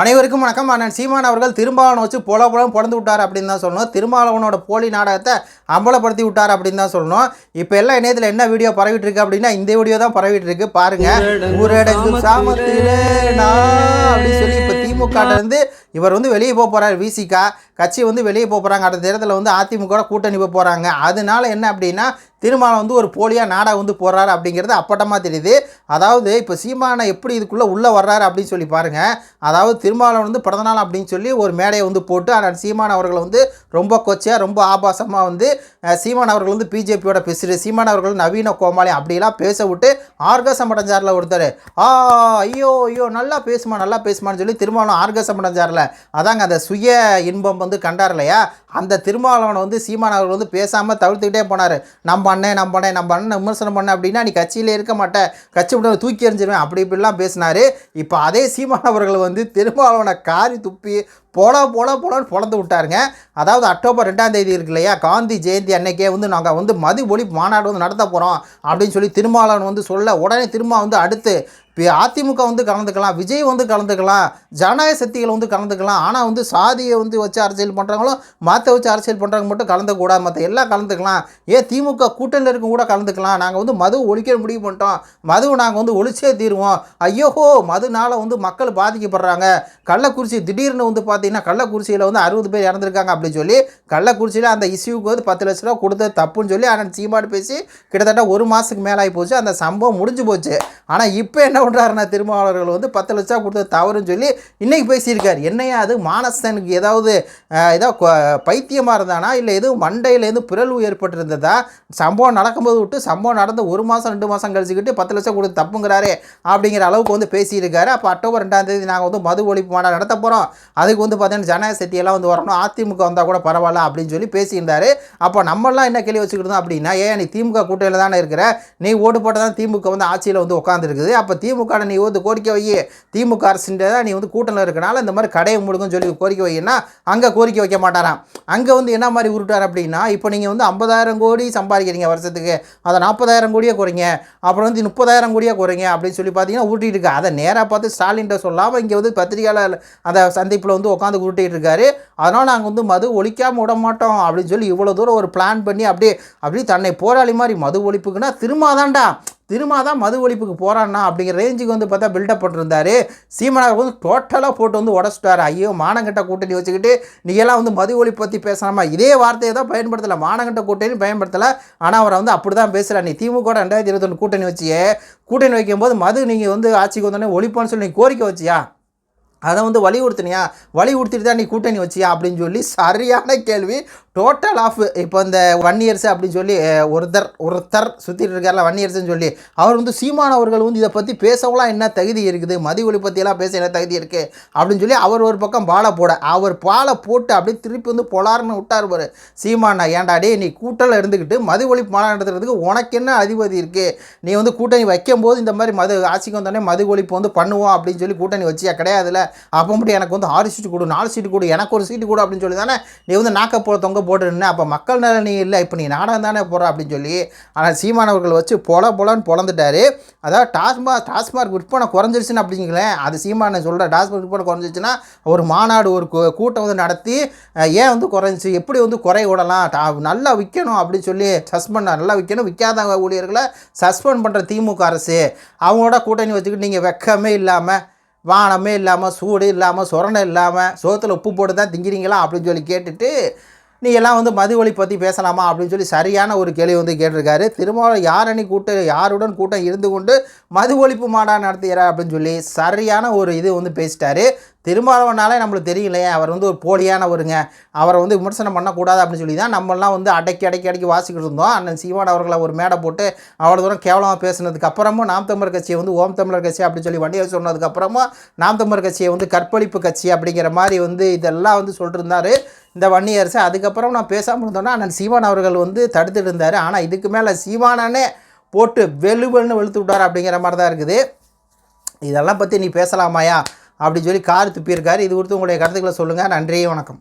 அனைவருக்கும் வணக்கம். அண்ணன் சீமான் அவர்கள் திருமாவளவன் வச்சு பொல பொலம் பிறந்து விட்டார் அப்படின்னு தான் சொல்லணும். திருமாவளவனோட போலி நாடகத்தை அம்பலப்படுத்தி விட்டார் அப்படின்னு தான் சொல்லணும். இப்போ எல்லாம் இணையத்தில் என்ன வீடியோ பரவிட்டு இருக்கு அப்படின்னா இந்த வீடியோ தான் பரவிட்டு இருக்கு. பாருங்க. ஊரடங்கு சாமத்திலே அப்படின்னு சொல்லி இப்போ திமுக இருந்து இவர் வந்து வெளியே போக போறாரு. விசிகா கட்சி வந்து வெளியே போக போகிறாங்க அடுத்த தேர்தலில் வந்து அதிமுக கூட்டணி போக போகிறாங்க அதனால என்ன அப்படின்னா திருமாவளவன் வந்து ஒரு போலியாக நாடாக வந்து போடுறாரு அப்படிங்கிறது அப்பட்டமாக தெரியுது. அதாவது இப்போ சீமானை எப்படி இதுக்குள்ளே உள்ளே வர்றாரு அப்படின்னு சொல்லி பாருங்கள் அதாவது திருமாவளவன் வந்து பிறந்தநாள் அப்படின்னு சொல்லி ஒரு மேடையை வந்து போட்டு ஆனால் சீமான் அவர்களை வந்து ரொம்ப கொச்சையாக ரொம்ப ஆபாசமாக வந்து சீமான் அவர்கள் வந்து பிஜேபியோட பேசுகிற சீமான் அவர்கள் நவீன கோமாளி அப்படிலாம் பேச விட்டு ஆர்கசம் அடைஞ்சாரில் ஒருத்தர். ஆ ஐயோ ஐயோ நல்லா பேசுமா நல்லா பேசுமான்னு சொல்லி திருமாவளவன் ஆர்கசம் அடைஞ்சாரில். அதாங்க அந்த சுய இன்பம் வந்து கண்டார் இல்லையா? அந்த திருமாவளவனை வந்து சீமான் அவர்கள் வந்து பேசாமல் தவிர்த்துக்கிட்டே போனார். நம்ம பண்ணேன் நான் பண்ணேன் நம்ம அண்ணன் விமர்சனம் பண்ணேன் அப்படின்னா நீ கட்சியிலே இருக்க மாட்டேன் கட்சி விட தூக்கி எறிஞ்சிருவேன். அப்படி இப்படிலாம் பேசினார். இப்போ அதே சீமான் அவர்கள் வந்து திருமாவளவனை காரி துப்பி போல போல போலன்னு பிறந்து விட்டாருங்க. அதாவது அக்டோபர் ரெண்டாம் தேதி இருக்கு இல்லையா? காந்தி ஜெயந்தி அன்னைக்கே வந்து நாங்கள் வந்து மது ஒழிப்பு மாநாடு வந்து நடத்த போகிறோம் அப்படின்னு சொல்லி திருமாவளவன் வந்து சொல்ல உடனே திரும்ப வந்து அடுத்து அதிமுக வந்து கலந்துக்கலாம் விஜய் வந்து கலந்துக்கலாம் ஜனநாயக சக்திகள் வந்து கலந்துக்கலாம். ஆனால் வந்து சாதியை வந்து வச்சு அரசியல் பண்ணுறவங்களும் மற்ற வச்சு அரசியல் பண்ணுறவங்க மட்டும் கலந்துக்கூடாது. மற்ற எல்லாம் கலந்துக்கலாம். ஏன் திமுக கூட்டணியில் இருக்க கூட கலந்துக்கலாம். நாங்கள் வந்து மது ஒழிக்க முடிவு பண்ணிட்டோம். மதுவை நாங்கள் வந்து ஒழிச்சே தீருவோம். ஐயோஹோ மதுனால வந்து மக்கள் பாதிக்கப்படுறாங்க. கள்ளக்குறிச்சி திடீர்னு வந்து பார்த்து பார்த்தீங்கன்னா கள்ளக்குறிச்சியில் வந்து அறுபது பேர் இறந்துருக்காங்க அப்படின்னு சொல்லி கள்ளக்குறிச்சியில் அந்த இஷ்யூக்கு வந்து பத்து லட்ச ரூபா கொடுத்தது தப்புன்னு சொல்லி ஆனால் சீமாடு பேசி கிட்டத்தட்ட ஒரு மாதத்துக்கு மேலே ஆகி போச்சு. அந்த சம்பவம் முடிஞ்சு போச்சு. ஆனால் இப்போ என்ன பண்ணுறாருன்னா திருமாவளர்கள் வந்து பத்து லட்சம் கொடுத்தது தவறுன்னு சொல்லி இன்றைக்கி பேசியிருக்கார். என்னையா அது? மானசனுக்கு ஏதாவது ஏதாவது பைத்தியமாக இருந்தானா? இல்லை எதுவும் மண்டையிலேருந்து பிறழ்வு ஏற்பட்டிருந்ததா? சம்பவம் நடக்கும்போது விட்டு சம்பவம் நடந்த ஒரு மாதம் ரெண்டு மாதம் கழிச்சுக்கிட்டு பத்து லட்சம் கொடுத்து தப்புங்கிறாரே அப்படிங்கிற அளவுக்கு வந்து பேசியிருக்காரு. அப்போ அக்டோபர் ரெண்டாம் தேதி நாங்கள் வந்து மது ஒழிப்பு மாநாடு நடத்த போகிறோம் அதுக்கு வந்து பார்த்தீங்கன்னா ஜனநாயக சக்தியெல்லாம் வந்து வரணும். அதிமுக வந்தால் கூட பரவாயில்ல அப்படின்னு சொல்லி பேசியிருந்தாரு. அப்போ நம்மளாம் என்ன கேள்வி வச்சுக்கிட்டோம் அப்படின்னா ஏன் நீ திமுக கூட்டணியில் தானே இருக்கிற? நீ ஓட்டு போட்டு தான் திமுக வந்து ஆட்சியில் வந்து உட்காந்துருக்குது அப்போ திமுக நீ வந்து கோரிக்கை வை. திமுக அரசுன்ற நீ வந்து கூட்டணியில் இருக்கனால இந்த மாதிரி கடையை முடுங்கன்னு சொல்லி கோரிக்கை வைன்னா அங்கே கோரிக்கை வைக்க மாட்டாராம். அங்கே வந்து என்ன மாதிரி உருட்டார் அப்படின்னா இப்போ நீங்கள் வந்து ஐம்பதாயிரம் கோடி சம்பாதிக்கிறீங்க வருஷத்துக்கு. அதை நாற்பதாயிரம் கோடியே குறைங்க. அப்புறம் வந்து முப்பதாயிரம் கோடியே குறைங்க. அப்படின்னு சொல்லி பார்த்தீங்கன்னா ஊட்டிட்டு இருக்கு அதை நேராக பார்த்து ஸ்டாலின்ட்ட சொல்லாமல் இங்கே வந்து பத்திரிகையாளர் அந்த சந்திப்பில் வந்து உட்காந்து உட்காந்து உருட்டிட்டு இருக்காரு. அதனால் நாங்கள் வந்து மது ஒழிக்காமல் விட மாட்டோம் அப்படின்னு சொல்லி இவ்வளோ தூரம் ஒரு பிளான் பண்ணி அப்படியே அப்படியே தன்னை போராளி மாதிரி மது ஒழிப்புக்குன்னா திருமாதான்டா திருமா தான் மது ஒழிப்புக்கு போகிறான்னா அப்படிங்கிற ரேஞ்சுக்கு வந்து பார்த்தா பில்டப் பண்ணிருந்தாரு. சீமனார் வந்து டோட்டலாக போட்டு வந்து உடச்சிட்டாரு. ஐயோ மானங்கட்ட கூட்டணி வச்சுக்கிட்டு நீயெல்லாம் வந்து மது ஒழிப்பு பற்றி பேசலாமா இதே வார்த்தையை தான் பயன்படுத்தலை. மானங்கட்ட கூட்டணி பயன்படுத்தலை. ஆனால் அவரை வந்து அப்படி தான் பேசுகிறார் நீ திமுக ரெண்டாயிரத்தி இருபத்தொன்று கூட்டணி வச்சியே. கூட்டணி வைக்கும்போது மது நீங்கள் வந்து ஆட்சிக்கு வந்தோடனே ஒழிப்பான்னு சொல்லி நீ கோரிக்கை வச்சியா? அதை வந்து வலியுறுத்தினியா வலியுறுத்திட்டு தான் நீ கூட்டணி வச்சியா? அப்படின்னு சொல்லி சரியான கேள்வி. டோட்டல் ஆஃப் இப்போ இந்த ஒன் இயர்ஸ் அப்படின்னு சொல்லி ஒருத்தர் ஒருத்தர் சுற்றிட்டு இருக்கார்ல ஒன் இயர்ஸ்னு சொல்லி. அவர் வந்து சீமான் அவர்கள் வந்து இதை பற்றி பேசவெல்லாம் என்ன தகுதி இருக்குது? மதி ஒளி பற்றியெல்லாம் பேச என்ன தகுதி இருக்குது அப்படின்னு சொல்லி அவர் ஒரு பக்கம் பாலை போட. அவர் பாலை போட்டு அப்படியே திருப்பி வந்து பொலார்னு விட்டார் பாரு. சீமானா ஏன்டா டேய் நீ கூட்டத்தில் இருந்துக்கிட்டு மது ஒழிப்பு மாநாடு நடத்துறதுக்கு உனக்கு என்ன அதிபதி இருக்குது நீ வந்து கூட்டணி வைக்கும்போது இந்த மாதிரி மது ஆட்சிக்கு வந்தோடனே மது ஒழிப்பு வந்து பண்ணுவோம் அப்படின்னு சொல்லி கூட்டணி வச்சியா? கிடையாதுல்ல. அப்போ மட்டும் எனக்கு வந்து ஆறு சீட்டு கொடு நாலு சீட்டு கொடு எனக்கு ஒரு சீட்டு கொடு அப்படின்னு சொல்லி தானே நீ வந்து நாக்க போட தொங்க போட்டுருந்தேன் அப்போ மக்கள் நலன் நீ இல்லை இப்போ நீ நாடகம் தானே போகிற அப்படின்னு சொல்லி ஆனால் சீமானவர்கள் வச்சு பொல பொலன்னு பொழந்துட்டாரு அதாவது டாஸ்மாக் டாஸ்மார்க் விற்பனை குறைஞ்சிருச்சுன்னு அப்படிங்களேன் அது சீமான சொல்கிற டாஸ்மார்க் விற்பனை குறைஞ்சிருச்சுன்னா ஒரு மாநாடு ஒரு கூ- கூட்டம் வந்து நடத்தி ஏன் வந்து குறைஞ்சி எப்படி வந்து குறை விடலாம் டா- நல்லா விற்கணும் அப்படின்னு சொல்லி சஸ்பெண்ட் நல்லா விற்கணும் விற்காத ஊழியர்களை சஸ்பெண்ட் பண்ணுற திமுக அரசு அவங்களோட கூட்டணி வச்சுக்கிட்டு நீங்கள் வெக்கமே இல்லாமல் வானமே இல்லாமல் சூடு இல்லாமல் சுரணை இல்லாமல் சோத்தில் உப்பு போட்டு தான் திங்கிறீங்களா அப்படின்னு சொல்லி கேட்டுட்டு நீ எல்லாம் வந்து மது ஒழி பற்றி பேசலாமா அப்படின்னு சொல்லி சரியான ஒரு கேள்வி வந்து கேட்டிருக்காரு. திருமாவளவன் யார் அணி கூட்ட யாருடன் கூட்டம் இருந்து கொண்டு மது ஒழிப்பு மாடா நடத்துகிறா அப்படின்னு சொல்லி சரியான ஒரு இது வந்து பேசிட்டாரு. திருமாவளவனாலே நம்மளுக்கு தெரியலையே அவர் வந்து ஒரு போலியான ஒருங்க அவரை வந்து விமர்சனம் பண்ணக்கூடாது அப்படின்னு சொல்லி தான் நம்மளாம் வந்து அடக்கி அடக்கி அடக்கி வாசிக்கிட்டு இருந்தோம். அண்ணன் சீமான் அவர்களை ஒரு மேடை போட்டு அவ்வளோ தூரம் கேவலமாக பேசினதுக்கு அப்புறமும் நாம் தமிழர் கட்சியை வந்து ஓம் தமிழர் கட்சி அப்படின்னு சொல்லி வண்டியை சொன்னதுக்கப்புறமும் நாம் தமிழர் கட்சியை வந்து கற்பழிப்பு கட்சி அப்படிங்கிற மாதிரி வந்து இதெல்லாம் வந்து சொல்லிட்டு இருந்தார். இந்த வன்னியரசு அதுக்கப்புறம் நான் பேசாமல் இருந்தோன்னா அண்ணன் சீமான் அவர்கள் வந்து தடுத்துட்டு இருந்தார். ஆனால் இதுக்கு மேலே சீமானே போட்டு வெளுவெல்னு வெளுத்து விட்டார் அப்படிங்கிற மாதிரி தான் இருக்குது. இதெல்லாம் பற்றி நீ பேசலாமாயா? அப்படின்னு சொல்லி கார் துப்பியிருக்காரு. இது குறித்து உங்களுடைய கருத்துக்களை சொல்லுங்கள் நன்றி வணக்கம்.